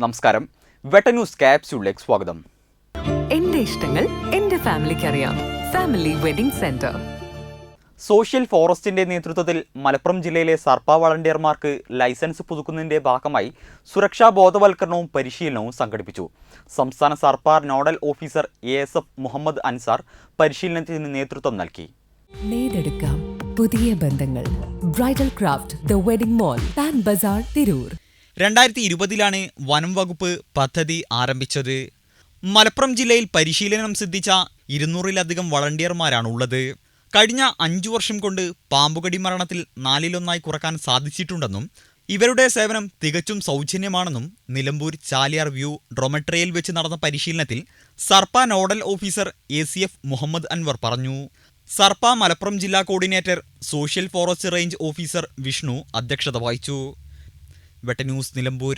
നമസ്കാരം. വെട്ട ന്യൂസ് ക്യാപ്സ്യൂളിലേക്ക് സ്വാഗതം. എന്റെ ഇഷ്ടങ്ങൾ എന്റെ ഫാമിലിക്ക് അറിയാം. Family wedding centre. സോഷ്യൽ ഫോറസ്റ്റിന്റെ നേതൃത്വത്തിൽ മലപ്പുറം ജില്ലയിലെ സർപ്പ വളണ്ടിയർമാർക്ക് ലൈസൻസ് പുതുക്കുന്നതിന്റെ ഭാഗമായി സുരക്ഷാ ബോധവൽക്കരണവും പരിശീലനവും സംഘടിപ്പിച്ചു. സംസ്ഥാന സർപ്പാർ nodal officer A S F Muhammad Ansar പരിശീലനത്തിന് നേതൃത്വം നൽകി. പുതിയ ബന്ധങ്ങൾ. Bridal craft the wedding mall Pan Bazaar Tirur. രണ്ടായിരത്തി ഇരുപതിലാണ് വനം വകുപ്പ് പദ്ധതി ആരംഭിച്ചത്. മലപ്പുറം ജില്ലയിൽ പരിശീലനം സിദ്ധിച്ച ഇരുന്നൂറിലധികം വളണ്ടിയർമാരാണ് ഉള്ളത് കഴിഞ്ഞ അഞ്ചു വർഷം കൊണ്ട് പാമ്പുകടി മരണത്തിൽ നാലിലൊന്നായി കുറയ്ക്കാൻ സാധിച്ചിട്ടുണ്ടെന്നും ഇവരുടെ സേവനം തികച്ചും സൗജന്യമാണെന്നും നിലമ്പൂർ ചാലിയാർ വ്യൂ ഡ്രൊമട്രിയിൽ വെച്ച് നടന്ന പരിശീലനത്തിൽ Sarpa nodal officer A C F Muhammad Anvar പറഞ്ഞു. സർപ്പ മലപ്പുറം ജില്ലാ coordinator social forest range officer Vishnu അധ്യക്ഷത വഹിച്ചു. വെട്ട ന്യൂസ് നിലമ്പൂർ.